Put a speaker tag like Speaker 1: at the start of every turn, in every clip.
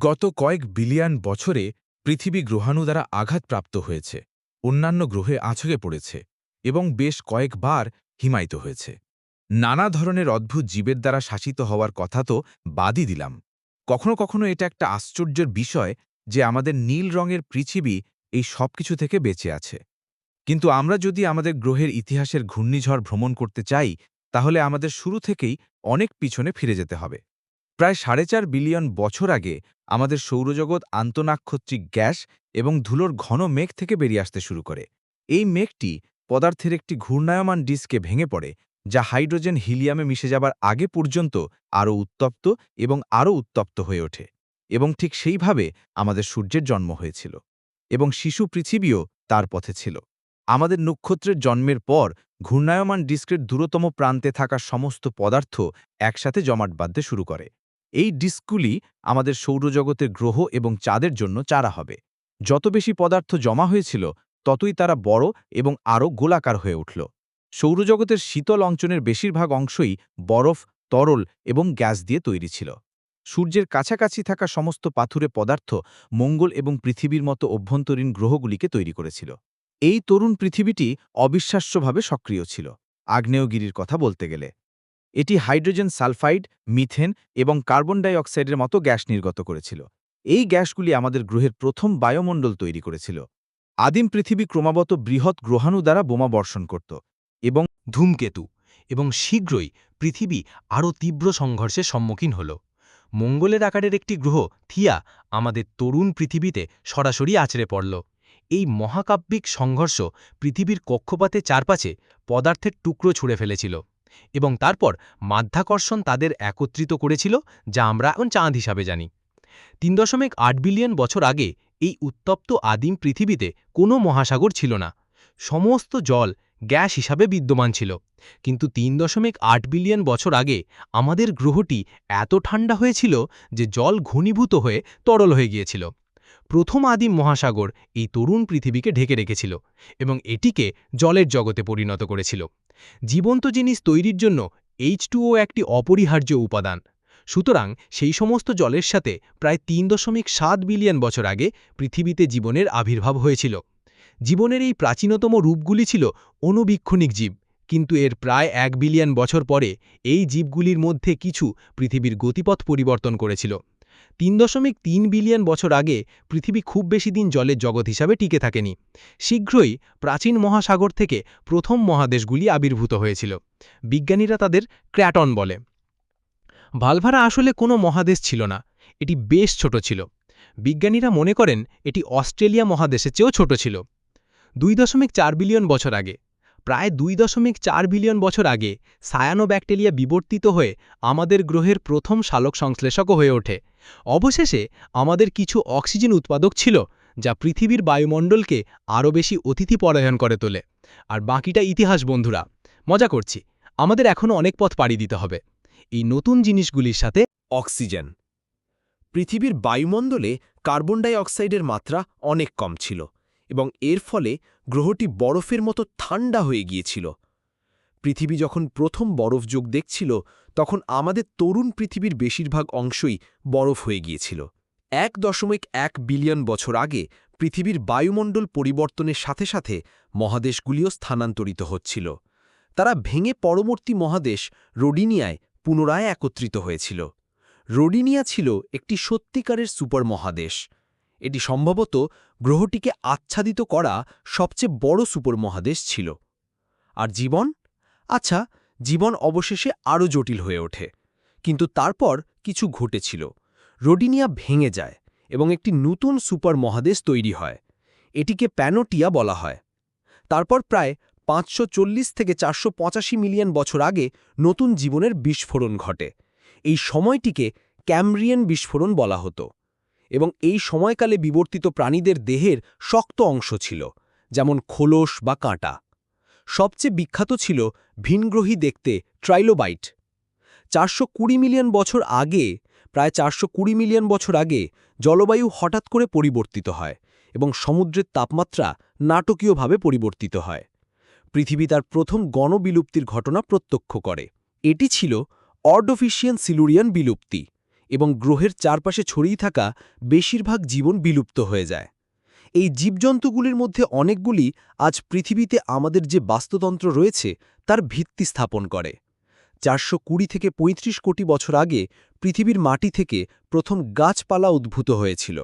Speaker 1: গত কয়েক বিলিয়ন বছরে পৃথিবী গ্রহাণু দ্বারা আঘাতপ্রাপ্ত হয়েছে, অন্যান্য গ্রহে আছকে পড়েছে এবং বেশ কয়েকবার হিমায়িত হয়েছে। নানা ধরনের অদ্ভুত জীবের দ্বারা শাসিত হওয়ার কথা তো বাদই দিলাম। কখনো কখনো এটা একটা আশ্চর্যের বিষয় যে আমাদের নীল রঙের পৃথিবী এই সব কিছু থেকে বেঁচে আছে। কিন্তু আমরা যদি আমাদের গ্রহের ইতিহাসের ঘূর্ণিঝড় ভ্রমণ করতে চাই, তাহলে আমাদের শুরু থেকেই অনেক পিছনে ফিরে যেতে হবে। প্রায় সাড়ে চার বিলিয়ন বছর আগে আমাদের সৌরজগৎ আন্তনাক্ষত্রিক গ্যাস এবং ধুলোর ঘন মেঘ থেকে বেরিয়ে আসতে শুরু করে। এই মেঘটি পদার্থের একটি ঘূর্ণায়মান ডিস্কে ভেঙে পড়ে, যা হাইড্রোজেন হিলিয়ামে মিশে যাবার আগে পর্যন্ত আরও উত্তপ্ত এবং আরও উত্তপ্ত হয়ে ওঠে এবং ঠিক সেইভাবে আমাদের সূর্যের জন্ম হয়েছিল এবং শিশু পৃথিবীও তার পথে ছিল। আমাদের নক্ষত্রের জন্মের পর ঘূর্ণায়মান ডিস্কের দূরতম প্রান্তে থাকা সমস্ত পদার্থ একসাথে জমাট বাঁধতে শুরু করে। এই ডিস্কগুলি আমাদের সৌরজগতের গ্রহ এবং চাঁদের জন্য চারা হবে। যত বেশি পদার্থ জমা হয়েছিল, ততই তারা বড় এবং আরও গোলাকার হয়ে উঠল। সৌরজগতের শীতল অঞ্চলের বেশিরভাগ অংশই বরফ, তরল এবং গ্যাস দিয়ে তৈরি ছিল। সূর্যের কাছাকাছি থাকা সমস্ত পাথুরে পদার্থ মঙ্গল এবং পৃথিবীর মতো অভ্যন্তরীণ গ্রহগুলিকে তৈরি করেছিল। এই তরুণ পৃথিবীটি অবিশ্বাস্যভাবে সক্রিয় ছিল। আগ্নেয়গিরির কথা বলতে গেলে। এটি হাইড্রোজেন সালফাইড, মিথেন এবং কার্বন ডাই অক্সাইডের মতো গ্যাস নির্গত করেছিল। এই গ্যাসগুলি আমাদের গ্রহের প্রথম বায়ুমণ্ডল তৈরি করেছিল। আদিম পৃথিবী ক্রমাগত বৃহৎ গ্রহাণু দ্বারা বোমা বর্ষণ করত এবং
Speaker 2: ধূমকেতু এবং শীঘ্রই পৃথিবী আরও তীব্র সংঘর্ষের সম্মুখীন হল। মঙ্গলের আকারের একটি গ্রহ থিয়া আমাদের তরুণ পৃথিবীতে সরাসরি আছড়ে পড়ল। এই মহাকাব্যিক সংঘর্ষ পৃথিবীর কক্ষপাতের চারপাশে পদার্থের টুকরো ছুঁড়ে ফেলেছিল। এবং তারপর মাধ্যাকর্ষণ তাদের একত্রিত করেছিল, যা আমরা এখন চাঁদ হিসাবে জানি। তিন দশমিক আট বিলিয়ন বছর আগে এই উত্তপ্ত আদিম পৃথিবীতে কোনো মহাসাগর ছিল না। সমস্ত জল গ্যাস হিসাবে বিদ্যমান ছিল। কিন্তু তিন দশমিক আট বিলিয়ন বছর আগে আমাদের গ্রহটি এত ঠান্ডা হয়েছিল যে জল ঘনীভূত হয়ে তরল হয়ে গিয়েছিল। প্রথম আদিম মহাসাগর এই তরুণ পৃথিবীকে ঢেকে রেখেছিল এবং এটিকে জলের জগতে পরিণত করেছিল। জীবন্ত জিনিস তৈরির জন্য এইচ একটি অপরিহার্য উপাদান। সুতরাং সেই সমস্ত জলের সাথে প্রায় তিন দশমিক সাত বিলিয়ন বছর আগে পৃথিবীতে জীবনের আবির্ভাব হয়েছিল। জীবনের এই প্রাচীনতম রূপগুলি ছিল অনুবীক্ষণিক জীব, কিন্তু এর প্রায় এক বিলিয়ন বছর পরে এই জীবগুলির মধ্যে কিছু পৃথিবীর গতিপথ পরিবর্তন করেছিল। তিন দশমিক তিন বিলিয়ন বছর আগে পৃথিবী খুব বেশি দিন জলের জগৎ হিসাবে টিকে থাকেনি। শীঘ্রই প্রাচীন মহাসাগর থেকে প্রথম মহাদেশগুলি আবির্ভূত হয়েছিল। বিজ্ঞানীরা তাদের ক্র্যাটন বলে। ভালভারা আসলে কোনো মহাদেশ ছিল না, এটি বেশ ছোট ছিল। বিজ্ঞানীরা মনে করেন এটি অস্ট্রেলিয়া মহাদেশের চেয়েও ছোট ছিল। দুই দশমিক চার বিলিয়ন বছর আগে প্রায় দুই দশমিক চার বিলিয়ন বছর আগে সায়ানো ব্যাকটেরিয়া বিবর্তিত হয়ে আমাদের গ্রহের প্রথম শালক সংশ্লেষকও হয়ে ওঠে। অবশেষে আমাদের কিছু অক্সিজেন উৎপাদক ছিল, যা পৃথিবীর বায়ুমণ্ডলকে আরও বেশি অতিথি পরায়ণ করে তোলে। আর বাকিটা ইতিহাস, বন্ধুরা। মজা করছি। আমাদের এখনও অনেক পথ পাড়ি দিতে হবে। এই নতুন জিনিসগুলির সাথে
Speaker 3: অক্সিজেন। পৃথিবীর বায়ুমণ্ডলে কার্বন ডাই অক্সাইডের মাত্রা অনেক কম ছিল। এবং এর ফলে গ্রহটি বরফের মতো ঠান্ডা হয়ে গিয়েছিল। পৃথিবী যখন প্রথম বরফ যোগ দেখছিল, তখন আমাদের তরুণ পৃথিবীর বেশিরভাগ অংশই বরফ হয়ে গিয়েছিল। এক দশমিক এক বিলিয়ন বছর আগে পৃথিবীর বায়ুমণ্ডল পরিবর্তনের সাথে সাথে মহাদেশগুলিও স্থানান্তরিত হচ্ছিল। তারা ভেঙে পরবর্তী মহাদেশ রোডিনিয়ায় পুনরায় একত্রিত হয়েছিল। রোডিনিয়া ছিল একটি সত্যিকারের সুপার মহাদেশ এটি সম্ভবত গ্রহটিকে আচ্ছাদিত করা সবচেয়ে বড় সুপার মহাদেশ ছিল। আর জীবন? আচ্ছা জীবন অবশেষে আরও জটিল হয়ে ওঠে। কিন্তু তারপর কিছু ঘটেছিল। রোডিনিয়া ভেঙে যায় এবং একটি নতুন সুপার মহাদেশ তৈরি হয়। এটিকে প্যানোটিয়া বলা হয়। তারপর প্রায় পাঁচশো চল্লিশ থেকে চারশো পঁচাশি মিলিয়ন বছর আগে নতুন জীবনের বিস্ফোরণ ঘটে। এই সময়টিকে ক্যামরিয়ান বিস্ফোরণ বলা হতো। এবং এই সময়কালে বিবর্তিত প্রাণীদের দেহের শক্ত অংশ ছিল, যেমন খোলস বা কাঁটা। সবচেয়ে বিখ্যাত ছিল ভিনগ্রহী দেখতে ট্রাইলোবাইট। চারশো কুড়ি মিলিয়ন বছর আগে, প্রায় চারশো কুড়ি মিলিয়ন বছর আগে, জলবায়ু হঠাৎ করে পরিবর্তিত হয় এবং সমুদ্রের তাপমাত্রা নাটকীয়ভাবে পরিবর্তিত হয়। পৃথিবী তার প্রথম গণবিলুপ্তির ঘটনা প্রত্যক্ষ করে। এটি ছিল অর্ডোফিশিয়ান সিলুরিয়ান বিলুপ্তি।
Speaker 4: এবং গ্রহের চারপাশে ছড়িয়ে থাকা বেশিরভাগ জীবন বিলুপ্ত হয়ে যায়। এই জীবজন্তুগুলির মধ্যে অনেকগুলি আজ পৃথিবীতে আমাদের যে বাস্তুতন্ত্র রয়েছে, তার ভিত্তি স্থাপন করে। চারশো কুড়ি থেকে ৩৫ কোটি বছর আগে পৃথিবীর মাটি থেকে প্রথম গাছপালা উদ্ভূত হয়েছিল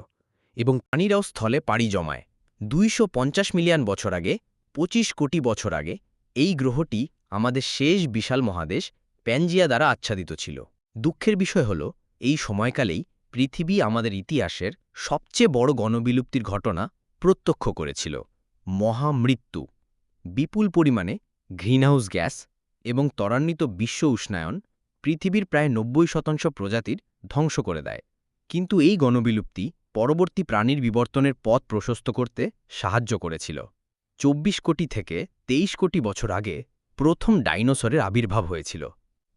Speaker 5: এবং প্রাণীরাও স্থলে পাড়ি জমায়। দুইশো পঞ্চাশ মিলিয়ন বছর আগে ২৫ কোটি বছর আগে এই গ্রহটি আমাদের শেষ বিশাল মহাদেশ প্যানজিয়া দ্বারা আচ্ছাদিত ছিল। দুঃখের বিষয় হল এই সময়কালেই পৃথিবী আমাদের ইতিহাসের সবচেয়ে বড় গণবিলুপ্তির ঘটনা প্রত্যক্ষ করেছিল। মহামৃত্যু, বিপুল পরিমাণে গ্রিনহাউস গ্যাস এবং ত্বরান্বিত বিশ্ব উষ্ণায়ন পৃথিবীর প্রায় নব্বই শতাংশ প্রজাতির ধ্বংস করে দেয়। কিন্তু এই গণবিলুপ্তি পরবর্তী প্রাণীর বিবর্তনের পথ প্রশস্ত করতে সাহায্য করেছিল। ২৪ কোটি থেকে ২৩ কোটি বছর আগে প্রথম ডাইনোসরের আবির্ভাব হয়েছিল।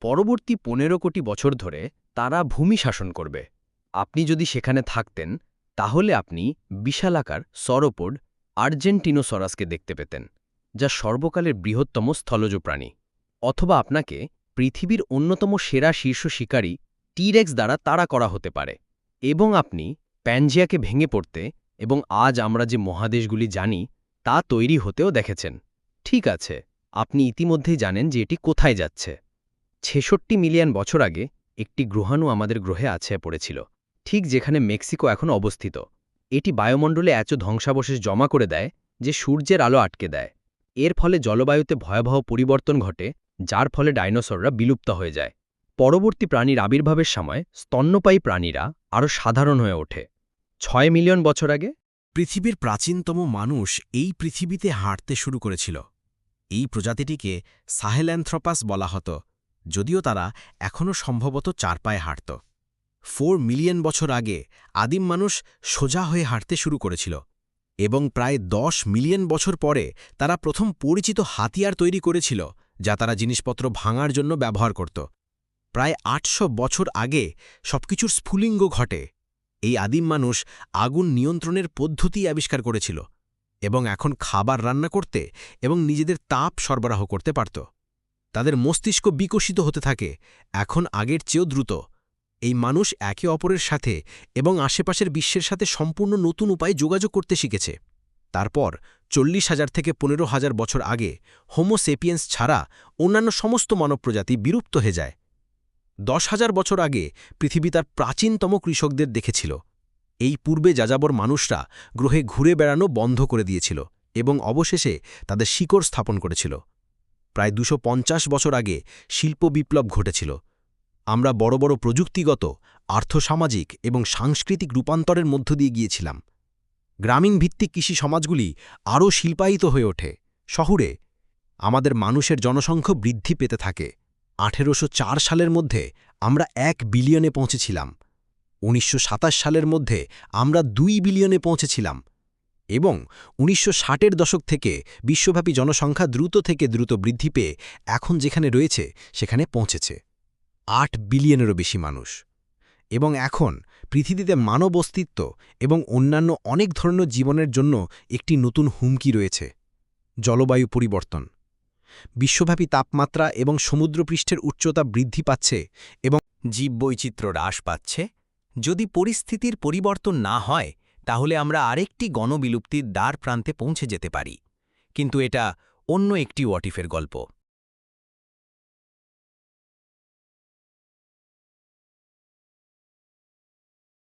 Speaker 5: পরবর্তী পনেরো কোটি বছর ধরে তারা ভূমি শাসন করবে। আপনি যদি সেখানে থাকতেন, তাহলে আপনি বিশালাকার সরোপোড আর্জেন্টিনোসরাসকে দেখতে পেতেন, যা সর্বকালের বৃহত্তম স্থলজ প্রাণী। অথবা আপনাকে পৃথিবীর অন্যতম সেরা শীর্ষ শিকারী টিরেক্স দ্বারা তাড়া করা হতে পারে। এবং আপনি প্যানজিয়াকে ভেঙে পড়তে এবং আজ আমরা যে মহাদেশগুলি জানি, তা তৈরি হতেও দেখেছেন। ঠিক আছে, আপনি ইতিমধ্যেই জানেন যে এটি কোথায় যাচ্ছে। ছেষট্টি মিলিয়ন বছর আগে একটি গ্রহাণু আমাদের গ্রহে আছে পড়েছিল, ঠিক যেখানে মেক্সিকো এখন অবস্থিত। এটি বায়ুমণ্ডলে এত ধ্বংসাবশেষ জমা করে দেয় যে সূর্যের আলো আটকে দেয়। এর ফলে জলবায়ুতে ভয়াবহ পরিবর্তন ঘটে, যার ফলে ডাইনোসররা বিলুপ্ত হয়ে যায়। পরবর্তী প্রাণীর আবির্ভাবের সময় স্তন্যপায়ী প্রাণীরা আরও সাধারণ হয়ে ওঠে। ছয় মিলিয়ন বছর আগে
Speaker 2: পৃথিবীর প্রাচীনতম মানুষ এই পৃথিবীতে হাঁটতে শুরু করেছিল। এই প্রজাতিটিকে সাহেল্যান্থ্রপাস বলা হতো। যদিও তারা এখনও সম্ভবত চার পায়ে হাঁটত। ফোর মিলিয়ন বছর আগে আদিম মানুষ সোজা হয়ে হাঁটতে শুরু করেছিল এবং প্রায় দশ মিলিয়ন বছর পরে তারা প্রথম পরিচিত হাতিয়ার তৈরি করেছিল যা তারা জিনিসপত্র ভাঙার জন্য ব্যবহার করত। প্রায় আটশো বছর আগে সবকিছুর স্ফুলিঙ্গ ঘটে। এই আদিম মানুষ আগুন নিয়ন্ত্রণের পদ্ধতি আবিষ্কার করেছিল এবং এখন খাবার রান্না করতে এবং নিজেদের তাপ সরবরাহ করতে পারত। তাদের মস্তিষ্ক বিকশিত হতে থাকে, এখন আগের চেয়েও দ্রুত। এই মানুষ একে অপরের সাথে এবং আশেপাশের বিশ্বের সাথে সম্পূর্ণ নতুন উপায়ে যোগাযোগ করতে শিখেছে। তারপর চল্লিশ হাজার থেকে পনেরো হাজার বছর আগে হোমো সেপিয়েন্স ছাড়া অন্যান্য সমস্ত মানব প্রজাতি বিলুপ্ত হয়ে যায়। দশ হাজার বছর আগে পৃথিবী তার প্রাচীনতম কৃষকদের দেখেছিল। এই পূর্বে যাযাবর মানুষরা গ্রহে ঘুরে বেড়ানো বন্ধ করে দিয়েছিল এবং অবশেষে তাদের শিকড় স্থাপন করেছিল। প্রায় দুশো বছর আগে শিল্প বিপ্লব ঘটেছিল। আমরা বড় বড় প্রযুক্তিগত, আর্থসামাজিক এবং সাংস্কৃতিক রূপান্তরের মধ্য দিয়ে গিয়েছিলাম। গ্রামীণ ভিত্তিক কৃষি সমাজগুলি আরও শিল্পায়িত হয়ে ওঠে। শহুরে আমাদের মানুষের জনসংখ্যা বৃদ্ধি পেতে থাকে। আঠেরোশো চার সালের মধ্যে আমরা এক বিলিয়নে পৌঁছেছিলাম। উনিশশো সাতাশ সালের মধ্যে আমরা দুই বিলিয়নে পৌঁছেছিলাম। এবং উনিশশো ষাটের দশক থেকে বিশ্বব্যাপী জনসংখ্যা দ্রুত থেকে দ্রুত বৃদ্ধি পেয়ে এখন যেখানে রয়েছে, সেখানে পৌঁছেছে। আট বিলিয়নেরও বেশি মানুষ। এবং এখন পৃথিবীতে মানব অস্তিত্ব এবং অন্যান্য অনেক ধরনের জীবনের জন্য একটি নতুন হুমকি রয়েছে, জলবায়ু পরিবর্তন। বিশ্বব্যাপী তাপমাত্রা এবং সমুদ্রপৃষ্ঠের উচ্চতা বৃদ্ধি পাচ্ছে এবং
Speaker 5: জীববৈচিত্র্য হ্রাস পাচ্ছে। যদি পরিস্থিতির পরিবর্তন না হয় তাহলে আমরা আরেকটি গণবিলুপ্তির দ্বার প্রান্তে পৌঁছে যেতে পারি। কিন্তু এটা অন্য একটি ওয়াটিফের গল্প।